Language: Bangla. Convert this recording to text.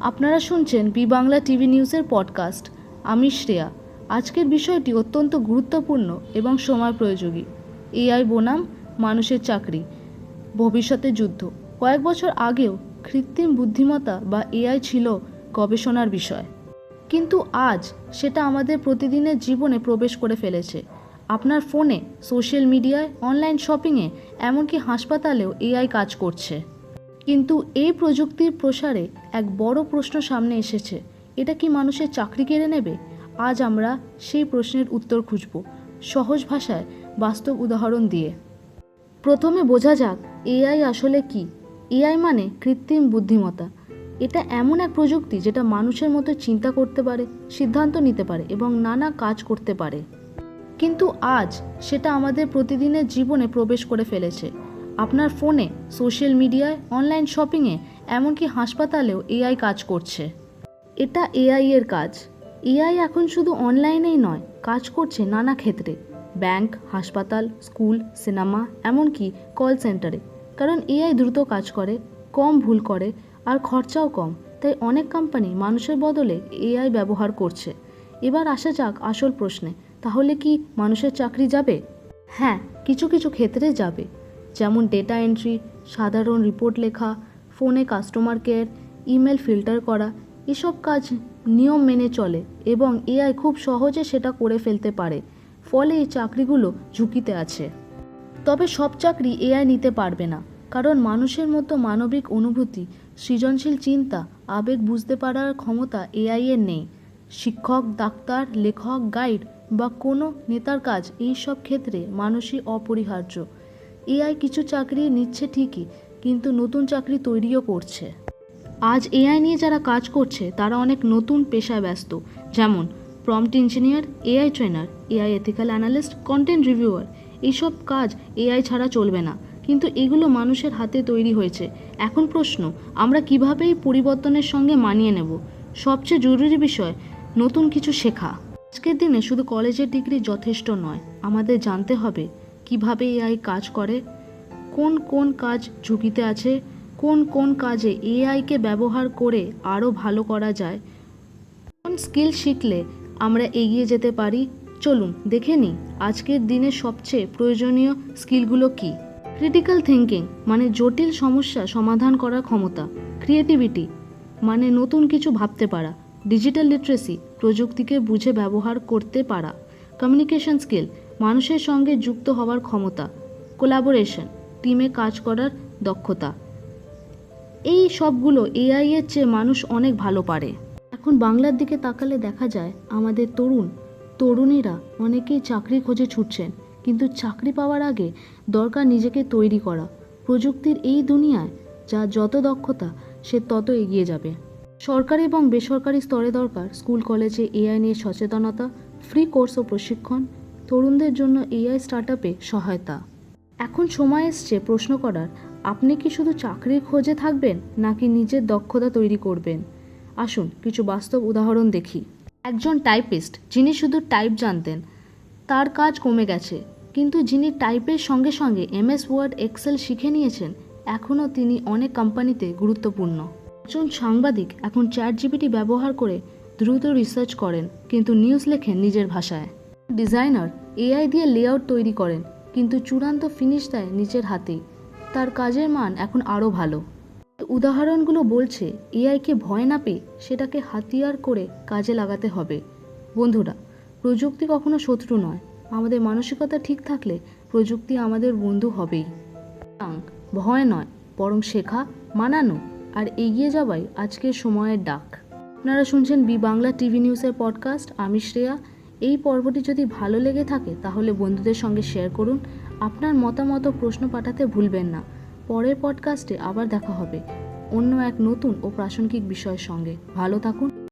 আপনারা শুনছেন বি বাংলা টিভি নিউজের পডকাস্ট আমি শ্রেয়া। আজকের বিষয়টি অত্যন্ত গুরুত্বপূর্ণ এবং সময় প্রয়োজনী এআই বনাম মানুষের চাকরি, ভবিষ্যতে যুদ্ধ। কয়েক বছর আগেও কৃত্রিম বুদ্ধিমত্তা বা এআই ছিল গবেষণার বিষয়। কিন্তু আজ সেটা আমাদের প্রতিদিনের জীবনে প্রবেশ করে ফেলেছে। আপনার ফোনে, সোশ্যাল মিডিয়ায়, অনলাইন শপিংয়ে, এমনকি হাসপাতালেও এআই কাজ করছে। কিন্তু এই প্রযুক্তির প্রসারে এক বড় প্রশ্ন সামনে এসেছে। এটা কি মানুষের চাকরি কেড়ে নেবে? আজ আমরা সেই প্রশ্নের উত্তর খুঁজব সহজ ভাষায়, বাস্তব উদাহরণ দিয়ে। প্রথমে বোঝা যাক, এআই আসলে কি? এআই মানে কৃত্রিম বুদ্ধিমত্তা। এটা এমন এক প্রযুক্তি যেটা মানুষের মতো চিন্তা করতে পারে, সিদ্ধান্ত নিতে পারে এবং নানা কাজ করতে পারে। কিন্তু আজ সেটা আমাদের প্রতিদিনের জীবনে প্রবেশ করে ফেলেছে। আপনার ফোনে, সোশ্যাল মিডিয়ায়, অনলাইন শপিংয়ে, এমনকি হাসপাতালেও এআই কাজ করছে। এটা এআই এর কাজ। এআই এখন শুধু অনলাইনেই নয়, কাজ করছে নানা ক্ষেত্রে। ব্যাংক, হাসপাতাল, স্কুল, সিনেমা, এমনকি কল সেন্টারে। কারণ এআই দ্রুত কাজ করে, কম ভুল করে, আর খরচাও কম। তাই অনেক কোম্পানি মানুষের বদলে এআই ব্যবহার করছে। এবার আসা যাক আসল প্রশ্নে, তাহলে কি মানুষের চাকরি যাবে? হ্যাঁ কিছু কিছু ক্ষেত্রে যাবে। যেমন ডেটা এন্ট্রি সাধারণ রিপোর্ট লেখা ফোনে কাস্টমার কেয়ার ইমেল ফিল্টার করা, এসব কাজ নিয়ম মেনে চলে এবং এআই খুব সহজে সেটা করে ফেলতে পারে। ফলে এই চাকরিগুলো ঝুঁকিতে আছে। তবে সব চাকরি এআই নিতে পারবে না, কারণ মানুষের মতো মানবিক অনুভূতি, সৃজনশীল চিন্তা, আবেগ বুঝতে পারার ক্ষমতা এআই এর নেই। শিক্ষক, ডাক্তার, লেখক গাইড বা কোনো নেতার কাজ এই সব ক্ষেত্রে মানুষই অপরিহার্য। এআই কিছু চাকরি নিচ্ছে ঠিকই, কিন্তু নতুন চাকরি তৈরিও করছে। আজ এআই নিয়ে যারা কাজ করছে, তারা অনেক নতুন পেশায় ব্যস্ত। যেমন prompt engineer AI trainer AI ethical analyst content reviewer এইসব কাজ এআই ছাড়া চলবে না। কিন্তু এগুলো মানুষের হাতে তৈরি হয়েছে। এখন প্রশ্ন, আমরা কীভাবে এই পরিবর্তনের সঙ্গে মানিয়ে নেব? সবচেয়ে জরুরি বিষয়, নতুন কিছু শেখা। আজকের দিনে শুধু কলেজের ডিগ্রি যথেষ্ট নয়, আমাদের জানতে হবে কীভাবে এআই কাজ করে? কোন কোন কাজ ঝুঁকিতে আছে? কোন কোন কাজে এআইকে ব্যবহার করে আরও ভালো করা যায়? কোন স্কিল শিখলে আমরা এগিয়ে যেতে পারি? চলুন, দেখে নিই আজকের দিনে সবচেয়ে প্রয়োজনীয় স্কিলগুলো কি? ক্রিটিক্যাল থিঙ্কিং মানে জটিল সমস্যা সমাধান করার ক্ষমতা। ক্রিয়েটিভিটি মানে নতুন কিছু ভাবতে পারা। ডিজিটাল লিটারেসি প্রযুক্তিকে বুঝে ব্যবহার করতে পারা। কমিউনিকেশন স্কিল মানুষের সঙ্গে যুক্ত হওয়ার ক্ষমতা কোলাবোরেশন টিমে কাজ করার দক্ষতা। এই সবগুলো এআই এর চেয়ে মানুষ অনেক ভালো পারে। এখন বাংলার দিকে তাকালে দেখা যায়, আমাদের তরুণ, তরুণীরা অনেকেই চাকরি খোঁজে ছুটছেন, কিন্তু চাকরি পাওয়ার আগে দরকার নিজেকে তৈরি করা। প্রযুক্তির এই দুনিয়ায় যা যত দক্ষতা, সে তত এগিয়ে যাবে। সরকারি এবং বেসরকারি স্তরে দরকার, স্কুল, কলেজে এআই নিয়ে সচেতনতা ফ্রি কোর্স ও প্রশিক্ষণ তরুণদের জন্য এআই স্টার্টআপে সহায়তা। এখন সময় এসছে প্রশ্ন করার, আপনি কি শুধু চাকরির খোঁজে থাকবেন নাকি নিজের দক্ষতা তৈরি করবেন? আসুন কিছু বাস্তব উদাহরণ দেখি। একজন টাইপিস্ট, যিনি শুধু টাইপ জানতেন, তার কাজ কমে গেছে। কিন্তু যিনি টাইপের সঙ্গে সঙ্গে এমএস ওয়ার্ড, এক্সেল শিখে নিয়েছেন, এখনও তিনি অনেক কোম্পানিতে গুরুত্বপূর্ণ। একজন সাংবাদিক এখন চ্যাট জিপিটি ব্যবহার করে দ্রুত রিসার্চ করেন, কিন্তু নিউজ লেখেন নিজের ভাষায়। ডিজাইনার এআই দিয়ে লেআউট তৈরি করেন, কিন্তু চূড়ান্ত ফিনিশ দেয় নিজের হাতেই। তার কাজের মান এখন আরও ভালো। উদাহরণগুলো বলছে এআইকে ভয় না পেয়ে সেটাকে হাতিয়ার করে কাজে লাগাতে হবে। বন্ধুরা, প্রযুক্তি কখনো শত্রু নয়। আমাদের মানসিকতা ঠিক থাকলে প্রযুক্তি আমাদের বন্ধু হবেই। ভয় নয়, বরং শেখা, মানানো আর এগিয়ে যাওয়াই আজকের সময়ের ডাক। আপনারা শুনছেন বি বাংলা টিভি নিউজের পডকাস্ট আমি শ্রেয়া। এই পর্বটি যদি ভালো লেগে থাকে, তাহলে বন্ধুদের সঙ্গে শেয়ার করুন। আপনার মতামত প্রশ্ন পাঠাতে ভুলবেন না। পরের পডকাস্টে আবার দেখা হবে অন্য এক নতুন ও প্রাসঙ্গিক বিষয়ের সঙ্গে। ভালো থাকুন।